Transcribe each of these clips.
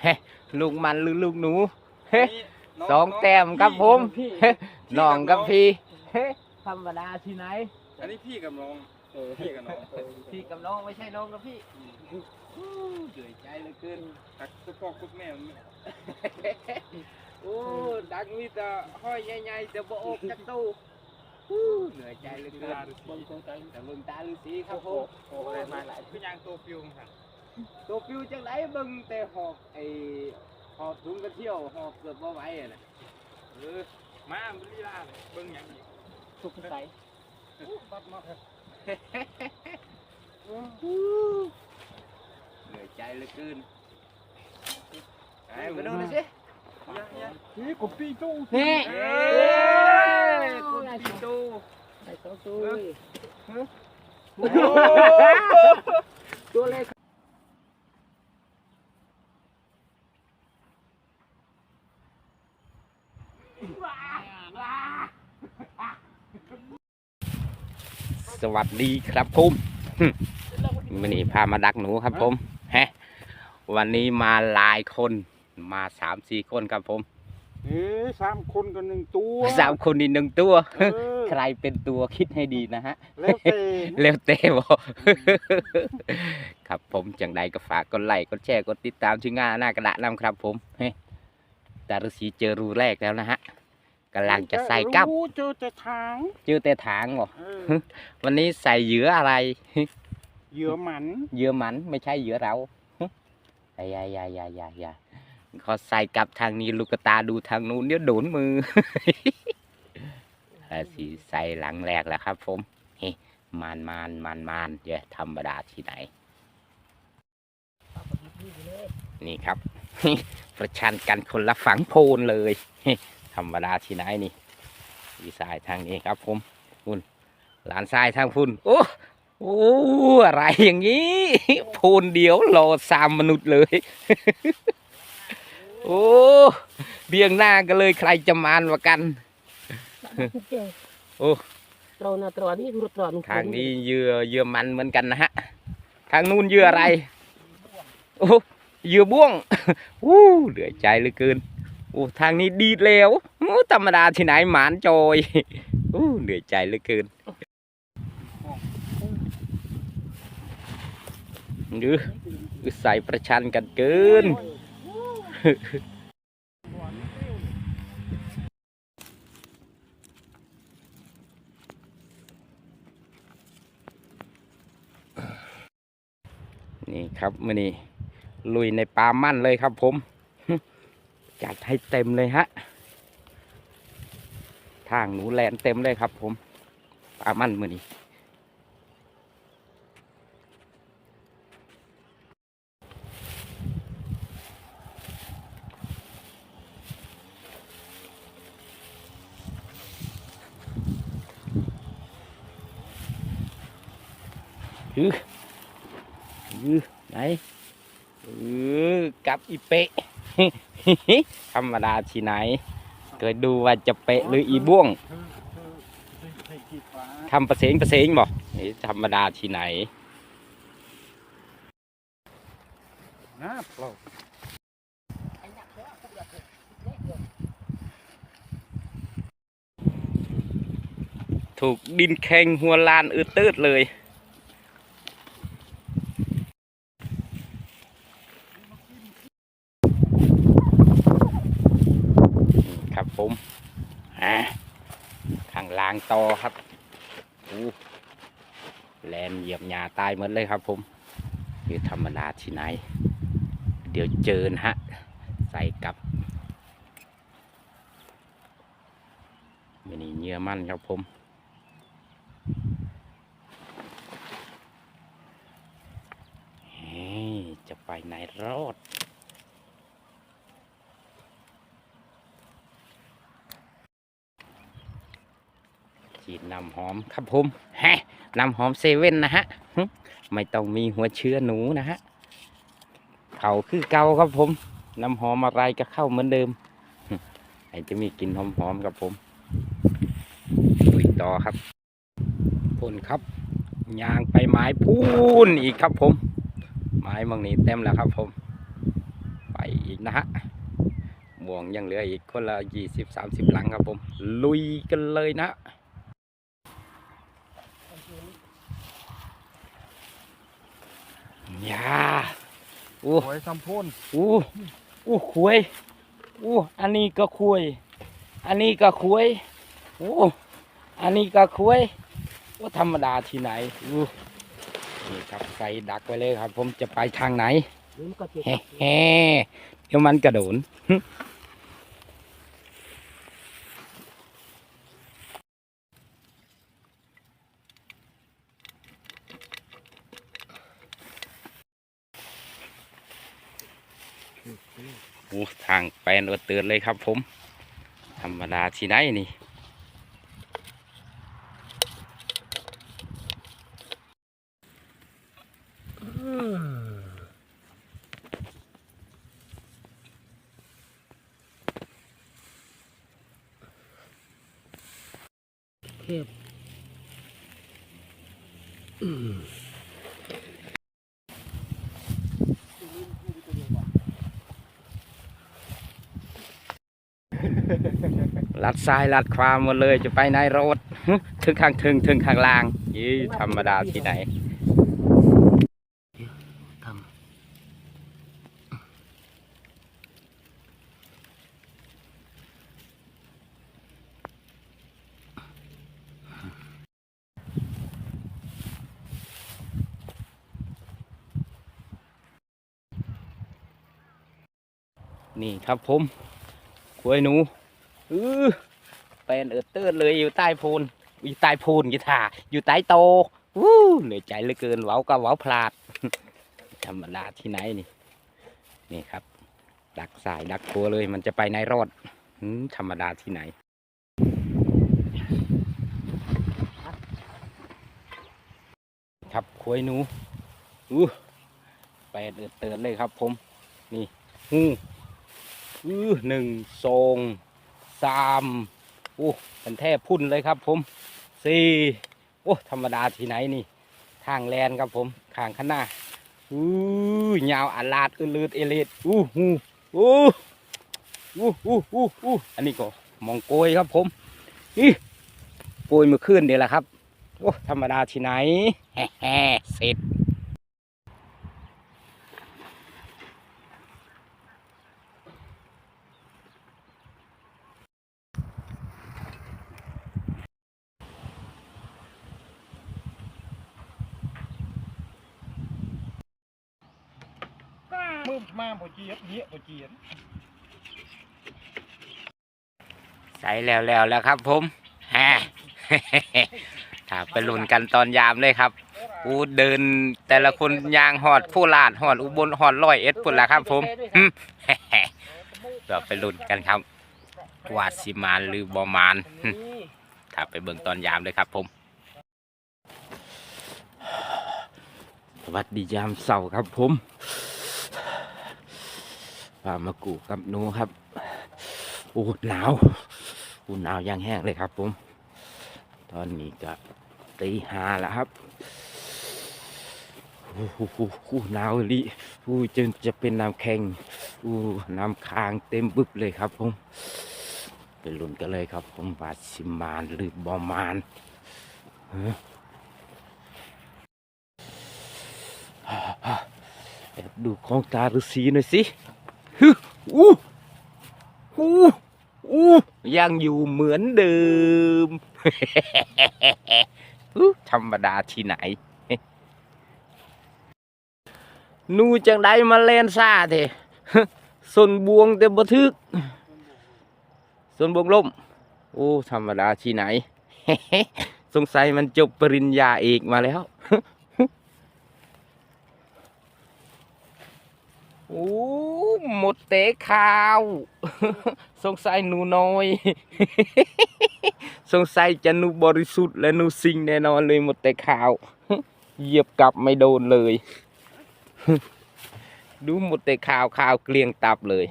เฮ้ลูกมันหรือลูกหนูเฮ้สองแต้มครับผมเฮ้น้องกับพี่เฮ้ธรรมดาที่ไหน อันนี้พี่กับน้องพี่กับน้องพี่กับน้องไม่ใช่น้องกับพี่อู้เหนื่อยใจเหลือเกินตักเฉพาะคุณแม่มันโอ้ดังมีแต่ห้อยใหญ่ๆแต่บ่ออกจากตู้อู้เหนื่อยใจเหลือเกินเบิ่งตรงกันแต่เบิ่งตาฤาษีครับผมโอ้ยมาหลายพี่ยางตัวฟิวค่ะ ตัวฟิวจังไดเบิ่งแต่หอบไอ้หอบถุงกระเที่ยวหอบเกือบบ่ไหวอะนะเออมาบุรีลาเลยเบิ่งหยังอีกสุกใสบัดมาเถอะเหนื่อยใจเหลือเกินไอ้มาดูหน่อยสินี่กูปีตู้นี่เอ้ยยคุคุณณปีปีตูตู้ไอ้ตัวตูยโอ้ตัวเล็ก วัสดีครับผมวันนี้พามาดักหนูครับผมฮะวันนี้มาหลายคนมาสามสี่คนครับผมเอ้ยสามคนกันหนึ่งตัวสามคนนี่หนึ่งตัวเออใครเป็นตัวคิดให้ดีนะฮะแล้วแต่เร็วเต้บอกครับผมจังใดก็ฝากกดไลค์กดแชร์กดติดตามชื่องานหน้ากระดาษนำครับผมเฮ้ยตาฤาษีเจอรูแรกแล้วนะฮะ กำลังจะใส่กับรู้เจอแต่ทางเจอแต่ถางเหรอเออวันนี้ใส่เหยื่ออะไร เหยื่อหมันเหยื่อหมันไม่ใช่เหยื่อเราอย่าอย่าอย่าอย่าอย่าเขาใส่กลับทางนี้ลูกตาดูทางนู้นเดี๋ยวโดนมือฤาษีใส่หลังแรกแล้วครับ ผมเฮ้มานมานมานมานเดี๋ยวธรรมดาที่ไหน นี่ครับ ประชันกันคนละฝังโพนเลย ธรรมดาที่ไหนนี่ดีสายทางนี้ครับผมคุณหลานทรายทางพุ่นโอ้โอ้อะไรอย่างนี้โพนเดียวรอสามมนุษย์เลย โอ้เบียงหน้ากันเลยใครจะมานกว่ากัน โอ้ตรอนะตรอนี่รุตรอนุทางนี้เหยื่อเหยื่อมันเหมือนกันนะฮะ ทางนู้นเหยื่ออะไร โอ้เหยื่อบ่วง อู้เหลือใจเหลือเกิน โอ้ทางนี้ดีแล้วโอ้ธรรมดาที่ไหนหมานจอยอู้เหลือยใจเหลือเกินหรือใส่ประชันกันเกินนี่ครับมื่อนี้ลุยในปลามั่นเลยครับผม จัดให้เต็มเลยฮะ ทางหนูแลนเต็มเลยครับผมปลามั่นมื่อนี้อืออือไหนอือกับอีเปะ ธรรมดาที่ไหนเกิดดูว่าจะเปะหรืออีบ้วงทำประเสงประเสงบ่นี่ธรรมดาที่ไหนนะเปล่าถูกดินแข็งหัวลานอืดตืดเลย ครับผมอ่าข้างล่าง ต่อครับอู้แลนเหยียบหญ้าตายหมดเลยครับ ผมคือธรรมดาที่ไหน เดี๋ยวเจอนะฮะ ใส่กับมินี่เนื้อมันครับผมเฮ้ยจะไปไหนรอด ฉีดน้ำหอมครับผมแฮะน้ำหอมเซเว่นนะฮะไม่ต้องมีหัวเชื้อหนูนะฮะเขาคือเก่าครับผม น้ำหอมอะไรก็เข้าเหมือนเดิมหึไอจะมีกลิ่นหอมๆครับผมลุยต่อครับพ่นครับยางไปไม้พูนอีกครับผม ไม้บางนี้เต็มแล้วครับผม ไปอีกนะฮะบ่วงยังเหลืออีกคนละยี่สิบสามสิบหลังครับผม ลุยกันเลยนะ ยาโอ้โอ้ยสัมพูนโอ้โอ้คุยโอ้อันนี้ก็คุยอันนี้ก็คุยโอ้อันนี้ก็คุยโอ้ธรรมดาที่ไหนโอ้นี่ครับใส่ดักไว้เลยครับ ผมจะไปทางไหนเดี๋ยวมันก็เจ็บแฮ่แฮ่เดี๋ยวมันกระโดน โอ้ทางแปล นอดเตือนเลยครับผม ธรรมดาที่ไหนนี่ ลัดซ้ายลัดขวาหมดเลยจะไปไหนรถถึงข้างถึงถึงข้างล่างยี่ธรรมดาที่ไหนนี่ครับผม ควยหนูเออเป็นเออเตือนเลยอยู่ใต้โพนอยู่ใต้โพนกีตาอยู่ใต้โตวู้เหนื่อยใจเหลือเกินเว้าก็เว้าพลาดธรรมดาที่ไหนนี่ นี่ครับ ดักสายดักตัวเลย มันจะไปในรอดธรรมดาที่ไหนครับควยหนูอู้แปดเออเตือนเลยครับผม นี่ หู อือหนึ่งสองสามโอ้เป็นแท่พุ่นเลยครับผมสี่โอ้ธรรมดาที่ไหนนี่ ทางแลนครับผมข้างข้างหน้าอู้ยาวอาลาดอืลืดเอเลดอู้หูอู้อู้อู้อู้อู้อันนี้ก็มองโกยครับผมนี่โกยมื่อคืนเดี๋ยวละครับโอ้ธรรมดาที่ไหนแฮ่แฮ่เสร็จ มือมาบ่เจียบเหี้ยบ่เจียนใส่แล้วแล้วแล้วครับ ผมแฮถ้าไปลุ้นกันตอนยามเลยครับอูเดินแต่ละคนยางหอดผู้ลาดหอดอุบลหอดร้อยเอ็ดพุ่นละครับ ผมหึเราไปลุ้นกันครับว่าสิมานหรือบอมานหึนี่ถ้าไปเบิ่งตอนยามเลยครับ ผม สวัสดียามเสาร์ครับผม ปลามากูกับหนูครับโอ้หนาวโอ้หนาวยังแห้งเลยครับ ผม ตอนนี้ก็ตีห้าแล้วครับโอ้โหหนาวลิอู้จนจะเป็นน้ำแข็งอู้น้ำค้างเต็มบึบเลยครับ ผมไปลุ้นกันเลยครับ ผมว่าสิมานหรือบอมานฮะแอบดูของตาฤาษีหน่อยสิ ฮึอู้อู้อู้ยังอยู่เหมือนเดิมธรรมดาที่ไหน นูจังได้มาเล่นซาเถอะสนบวงแต่บ่ทึก ส่วนบวงล่ม โอ้ ธรรมดาที่ไหน สงสัยมันจบปริญญาเอกมาแล้ว โอ้หมดเตะข่าว สงสัยหนูน้อย สงสัยจะหนูบริสุทธิ์และหนูสิงแน่นอนเลยหมดแต่ข่าว เหยียบกลับไม่โดนเลย ดูหมดแต่ข่าวข่าวเกลียงตับเลย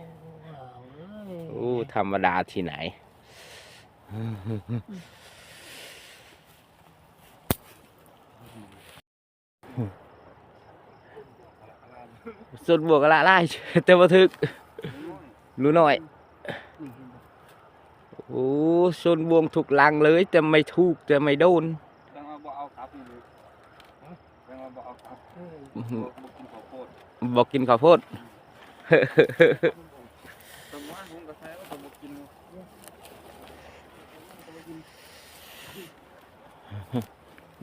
โอ้ ธรรมดาที่ไหน ส่วนบวกละไล่แต่ว่าทึกหนูน้อยนี่เห็นบ่โอ้ชนบวงถูกลังเลยแต่ไม่ถูกแต่ไม่โดนแตงว่าบ่เอาครับนี่เลยแตงว่าบ่เอาครับเอออื้อหือบ่กินข้าวโพดบอกกินข้าวโพดตรงว่าผมก็ใช้ว่าผมบ่กิน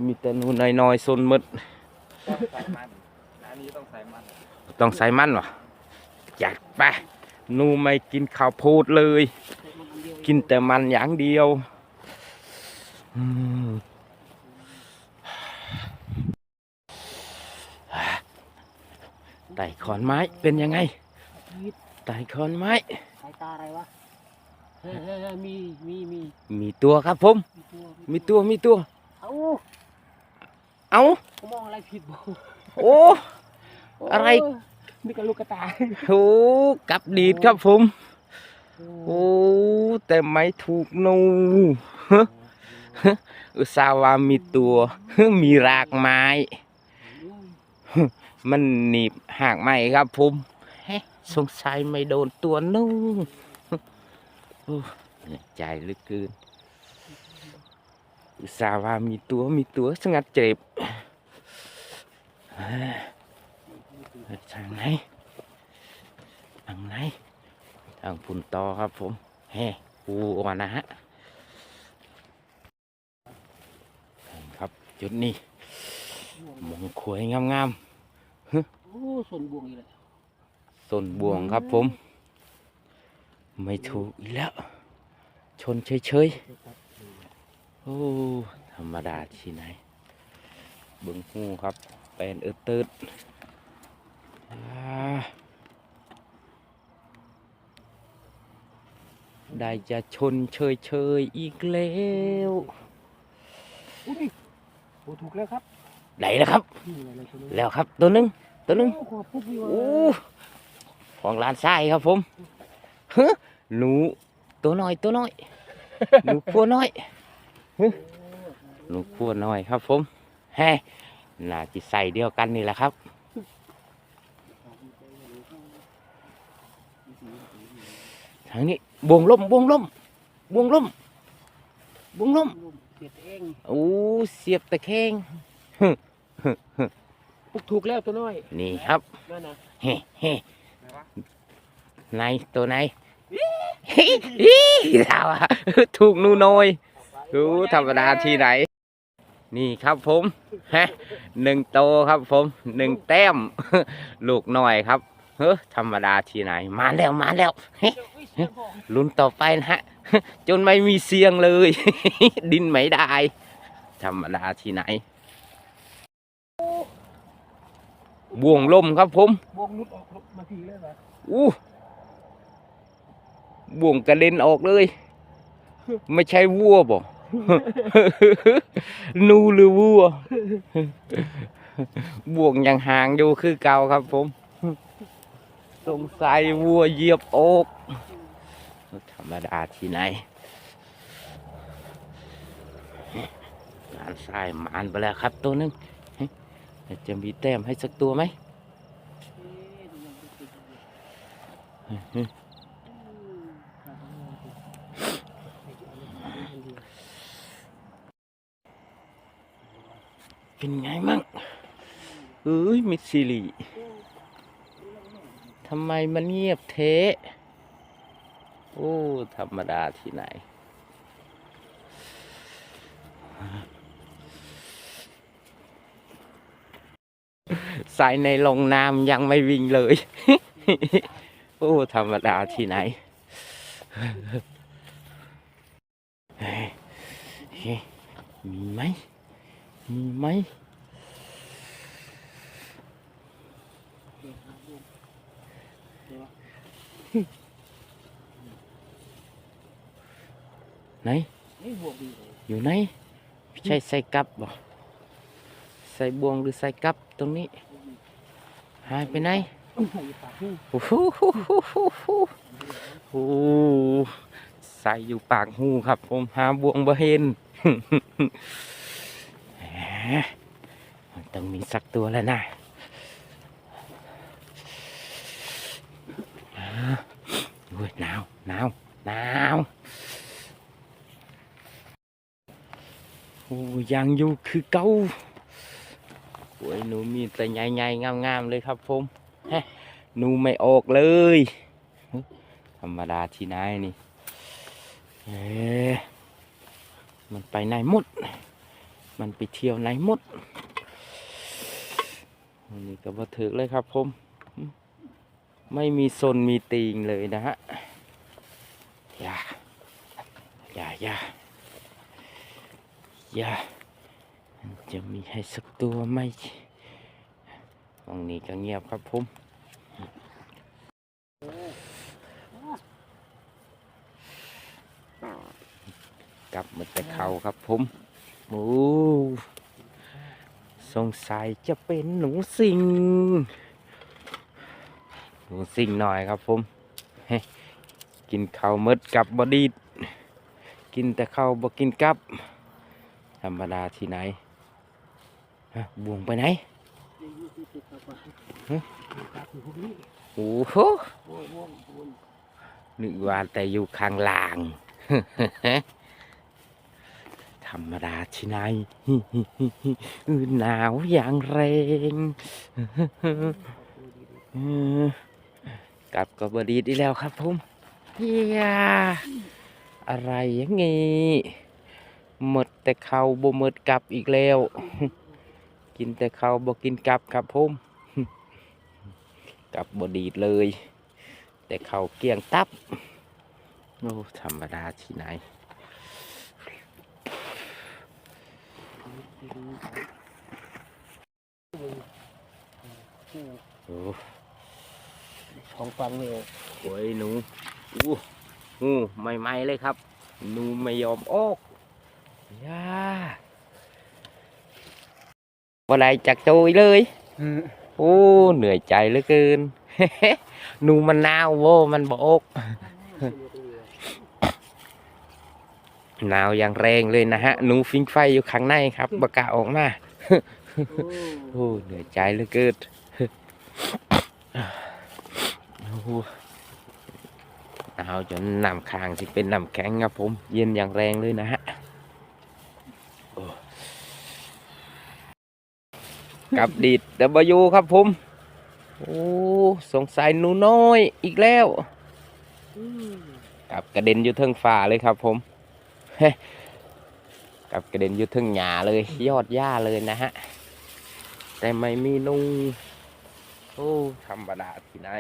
มีแต่หนูน้อยๆซนหมดต้องใส่มันอันนี้ต้องใส่มัน ต้องใส่มันวะจัดไปหนูไม่กินข้าวโพดเลยใส่มันอันเดียวกินแต่มันอย่างเดียวอืมไต่ขอนไม้เป็นยังไงชีวิตไต่ขอนไม้สายตาอะไรวะเฮ้ยเฮ้ยเฮ้ยมีมีมีมีตัวครับผม มีตัวมีตัวมีตัวเอ้าเอาผมมองอะไรผิดบ่โอ้ อะไรโนี่ก็ลูกกระตายโหกลับดีดครับผม โอ้แต่ไม่ถูกหนูฮะอุตส่าห์ว่ามีตัวมีรากไม้ มันหนีบหากไม้ครับผมเฮ้สงสัยไม่โดนตัวนู่นโอ้เหนื่อยใจเหลือเกินอุตส่าห์ว่ามีตัวมีตัวสงัดเจ็บเอ้ย ทางไหนทางไหนทางพุ่นต่อครับผมเฮ้ปูออกมานะฮะครับจุดนี้มองขวยงามๆโอ้ส่วนบวงอีกแล้วต้นบวงครับผม ไม่ถูกอีกแล้ว ชนเฉยๆโอ้ธรรมดาที่ไหนเบิ้งหูครับ เป็นเออเติดอ่า ได้จะชนเฉยๆอีกแล้วอุ้ยโอ้ถูกแล้วครับไหนแล้วครับนี่อะไรตัวนี้แล้วครับตัวหนึงตัวหนึงโอ้ขอบปุ๊บนี่วะโอ้ของร้านไส้ครับผมฮะหนูตัวน้อยตัวน้อยหนูพัวน้อยฮะหนูพัวน้อยครับผมแฮ่น่าจะใส่เดียวกันนี่แหละครับางนี้บวงล่มบวงล่มบวงล่มบวงล่มเสียบเองโอ้เสียบตะแคงปุ๊บถูกแล้วตัวน้อย นี่ครับนั่นนะเฮ้เฮ้ไหนวะไหนตัวไหนเราอะถูกหนูน้อยดูธรรมดาที่ไหน นี่ครับผมฮะหนึ่งโตครับผมหนึ่งแต้ม ลูกน้อยครับ เฮ้อธรรมดาที่ไหน มาแล้วมาแล้วเฮ้ลุ้นต่อไปนะฮะ จนไม่มีเสียงเลย ดินไม่ได้ ธรรมดาที่ไหน บ่วงลมครับผมบวงนุดออกมาทีเลยเหรออู้บ่วงกระเด็นออกเลย ไม่ใช่วัวบ่นูหรือวัวบ่วงยังห่างอยู่คือเก่าครับผม สงสัยวัวเหยียบอกธรรมดาที่ไหนงานทรายหมานไปแล้วครับตัวหนึงจะมีแต้มให้สักตัวไหมเป็นไงมั่งเอ้ยมิดซิลี ทำไมมันเงียบเทะโอ้ ธรรมดาที่ไหนใส่ในลงน้ำยังไม่วิ่งเลย โอ้ ธรรมดาที่ไหน มีไหม มีไหม ไหนไม่บวกดีเลยอยู่ไหน ใช่ใส่กับบ่ใส่บวงหรือใส่กับตรงนี้ หายไปไหนปากนี่โอ้โหโอ้โหใส่อยู่ปากหูครับ ผมหาบวงบ่เห็น แหมมันต้องมีสักตัวแล้วนะอ่าวหนาวหนาว โอ้ยยังอยู่คือเก่าโอ้ยหนูมีแต่ใหญ่ๆงามๆเลยครับผมฮะหนูไม่ออกเลย ธรรมดาที่ไหนนี่เอ๊มันไปไหนหมด มันไปเที่ยวไหนหมดนนี้ก็บ่ถึกเลยครับผมไม่มีซนมีตีงเลยนะฮะอย่าอย่าอย่า ยาจะมีให้สักตัวไหมตรงนี้ก็เงียบครับผมกลับมาแต่เขาครับผมโอ้สงสัยจะเป็นหนูสิง หนูสิงหน่อยครับผม กินข้าวมดกับบอดีกินแต่ข้าวบ่กินกับ ธรรมดาที่ไหนฮะบวงไปไหนฮะโอ้โหนึกว่าแต่อยู่ข้างล่าง ธรรมดาที่ไหนหนาวอย่างแรงกลับกับบดีดีแล้วครับผมเฮียอะไรอย่างงี้ แต่เขาวบ่หมดกลับอีกแล้ว กินแต่เขาวบ่กินกลับครับผมกลับบดีดเลย แต่เขาวเกลี้ยงตับโอ้ธรรมดาที่ไหนโอ้ของฟังเนี่ยโอ้ยหนูอู้หูใหม่ๆเลยครับ หนูไม่ยอมออก ย่าบ่ได้จักโจยเลย โอ้ เหนื่อยใจเหลือเกินหนูมันนาวโว้มันบออกหนาวอย่างแรงเลยนะฮะหนูฟิงไฟอยู่ข้างในครับบกล้าออกมาโอ้เหนื่อยใจเหลือเกินโอ้โหหนาวจนน้ำค้างสิเป็นน้ำแข็งครับผม เย็นอย่างแรงเลยนะฮะโอ้ กับดีดดับยูครับผม โอ้สงสัยหนูน้อยอีกแล้วกับกระเด็นอยู่เทิงฟ้าเลยครับผมกับกระเด็นอยู่เทิงหญ้าเลย ยอดหญ้าเลยนะฮะ แต่ไม่มีนุงโอ้ธรรมดาที่ไหน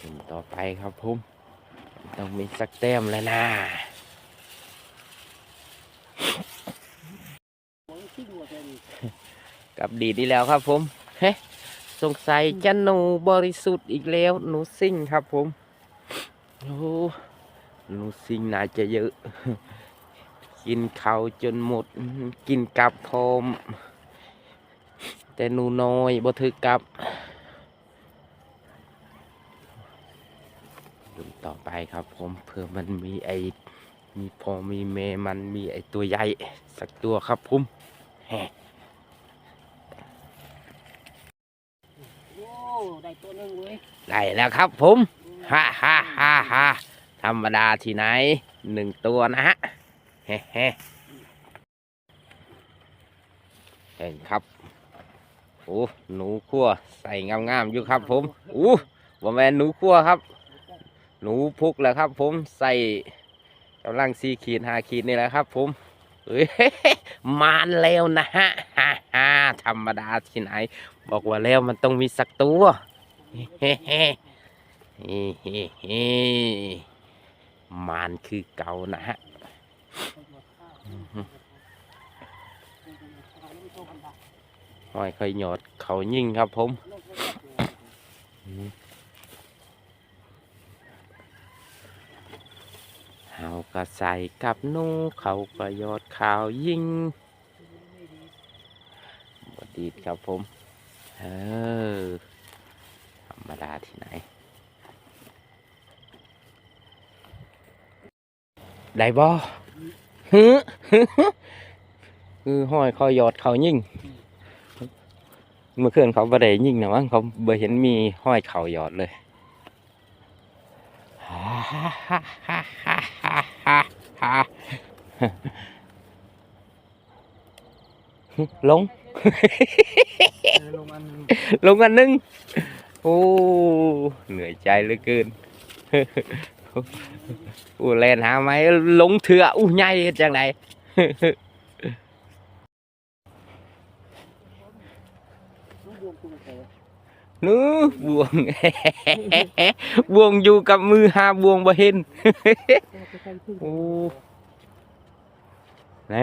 ถึงต่อไปครับผม ต้องมีสักแต้มแล้วนะ กับดีดีแล้วครับผมเฮ้สงสัยจะหนูบริสุทธิ์อีกแล้ว หนูซิ่งครับผมโอ้หนูซิ่งน่าจะเยอะ กินเขาวจนหมด กินกับพร้อม แต่หนูน้อยบ่ถือกับดูต่อไปครับผมเพื่อมันมีไอมีพอมีเมมันมีไอตัวใหญ่ สักตัวครับผมแฮะ โอ้ ได้ตัวนึงเว้ยได้แล้วครับผมฮ่าฮ่าฮ่าฮ่าธรรมดาที่ไหนหนึ่งตัวนะฮะเฮ้เฮ้เห็นครับโอ้หนูคั่วใส่งามๆอยู่ครับ ผมอู้ว่าแมนหนูคั่วครับ หนูพุกแหล้วครับ ผมใส่กำลังซีขีดหาขีดนี่แหละครับ ผมเอ้ยมานแล้วนะฮะฮ่าฮ่าธรรมดาที่ไหน บอกว่าแล้วมันต้องมีสักตัว ฮ้มานคือเก่านะฮะห้อยค่อยหยอดเขายิ่งครับผมเขาก็ใส่กับนูเขาก็หยอดขาวยิ่งบดีครับผม เออ รมดาที่ไหน ได้บ่ฮึคือห้อยเขาหยอดเขายิ่ง เมื่อคืนเขาบ่ได้ยิ่งนะมั้งเขาบ่เห็นมีห้อยเขายอดเลยฮ่าฮ่าฮ่าฮ่าฮ่าฮ่าฮ่าลง ลงอันลงอันหนึง โอ้เหนื่อยใจเหลือเกินโอ้แลนหาไหมลงเถื่ออู้ใหญ่เฮ็ดจังไดลูกบวงตุ้งแต่นู้บวงบวงอยู่กับมือหาบวงบ่เห็นจะใส่ตุ้งโอ้ไหน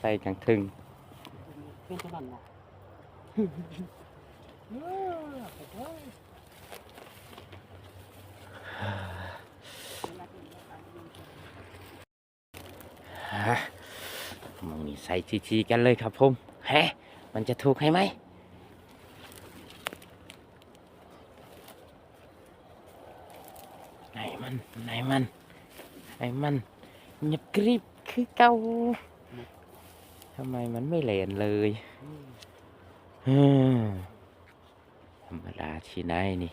ใส่กังถึง เป็นสนั่นนะเออโอ้ย ฮะ มึงนี่ใส่ทีๆกันเลยครับผมแฮะมันจะถูกให้ไหมไหนมันไหนมันไหนมันเงียบกริบคือเก่าทำไมมันไม่เลนเลยอืมธรรมดาที่ไหนนี่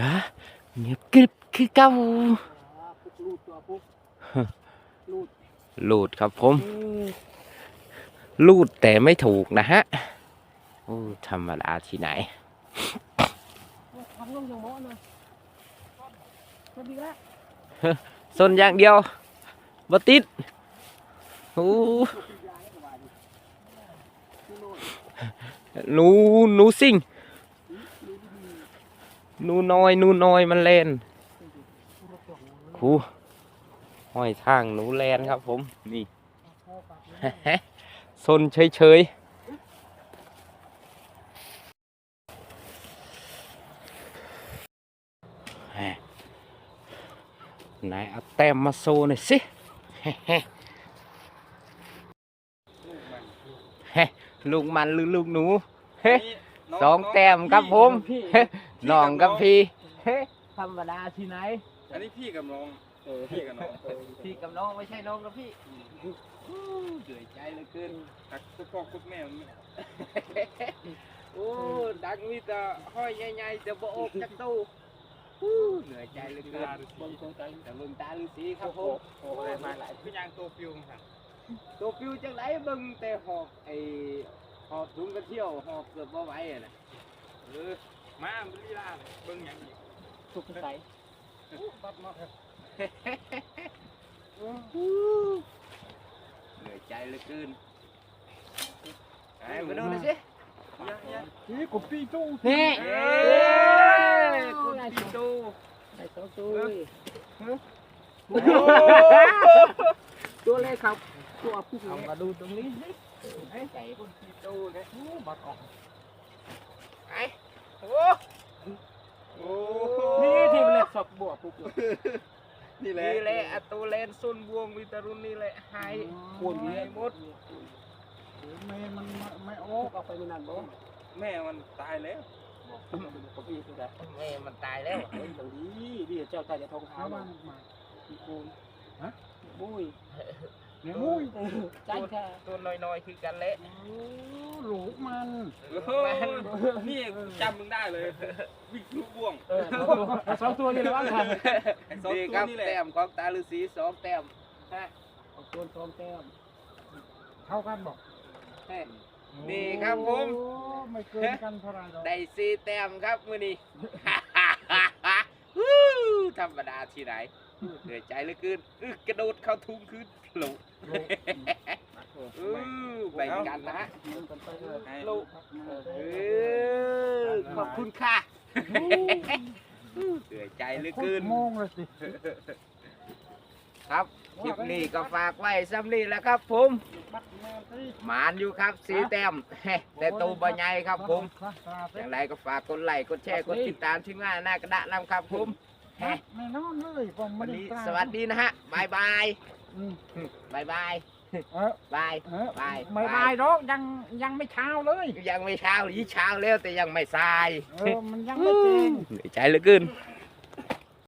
ฮะเงียบกริบ คือเก่าอ่าปุ๊กลูดตัวปุ๊กลูดลูดครับผมเออลูดแต่ไม่ถูกนะฮะโอ้ธรรมดาที่ไหนทำลงอย่างหมอนะสวัสดีละส่วนอย่างเดียวบติดโอ้หนูหนูซิ่งหนูน้อยหนูน้อยมันเล่น หูห้อยทางหนูแลนครับผม นี่ซนเฉยเฉยๆไหนเอาแต้มมาโซหน่อยสิเฮ้ลูกมันหรือลูกหนูเฮ้สองแต้มครับผมเฮ้น้องกับพี่เฮ้ธรรมดาที่ไหน อันนี้พี่กับน้องเออพี่กับน้องพี่กับน้องไม่ใช่น้องกับพี่เหนื่อยใจเหลือเกินตักคุกพ่อคุกแม่มันไม่โอ้ดังมีแต่ห้อยใหญ่ๆแต่บ่อกจักตู้อู้เหนื่อยใจเหลือเกินบนตัวใจแต่เบิ่งตาฤาษีครับผมโอ้โหมาหลายพี่ยางตัวฟิวค่ะตัวฟิวจังไรเบิ่งแต่หอบไอ้หอบถุงกระเที่ยวหอบเกือบบ่ไหวอะนะเออมามันลีลาเลยเบิ่งหยังอีกสุขใส บัดมาครับเหนื่อยใจเหลือเกินไอ้มาดูหน่อยสินี่กูปีตู้นี่เอ้เอ้ยคุณพี่ตูใส่สองตัวโอ้ตัวเลขครับตัวปุ๊กเอาเลยมาดูตรงนี้สิไอ้ใจคุณพี่ตูเนี่ยโอ้บักออกไอ้โอ้ โอ้ นี่ทีมเลขสอ บบัวปุ๊กเลยนี่แหละนี่แหละอัตโตเลนซุนบวงวิตารุนนี่แหละหายควรหาเนี้ยหมดไม่มันไม่โอ้โอ้เอาไปไม่นานบ่แม่มันตายแล้วกับพี่คือไงแม่มันตายแล้วเฮ้ยอย่างนี้ดิเจ้าใจจะทองขาวมันมาพี่คูณฮะบุ้ย เนี่ยมุ้ยใจแค่ตัวน้อยๆคือกันแหละหลูกมันโอ้นี่จำมึงได้เลยวิ่งลูกบ่วงเออสองตัวนี่แล้วกันสองนี่ตัควรับนี่แหละแต้มของตาฤาษีสองแต้มฮะเอาตัวสองแต้มเท่ากันบอกเฮ้ยนี่ครับผมไม่เกินกันเท่าไหร่หรอกได้สี่แต้มครับมื้อนี้ฮู้ธ รรมดาที่ไหนเหนื่อยใจเหลือเกินอึกกระโดดเข้าทุ่งคืนโผล่อือแบ่งกันนะฮะให้ลูกเออขอบคุณค่ะเหนื่อยใจเหลือเกินโมงเลยสิครับคลิปนี้ก็ฝากไว้ซ้ำนี้แหล้วครับผมบัดแม่ตีหมานอยู่ครับสีแต้มแต่ตูบะใหญ่ครับผมอย่างไรก็ฝากกดไลค์กดแชร์กดติดตามทีมงานหน้ากระดะนำครับผม แน่นอนเลยผมไม่วันได้นี้กล้าสวัสดีนะฮะบายบายอืมบายบายเออบาย เออไปไม่ไปบายหรอกยังยังไม่เช้าเลย ยังไม่เช้าหรือเช้าแล้วแต่ยังไม่สายเออมันยังไม่จริงเหนื่อยใจเหลือเกินเอ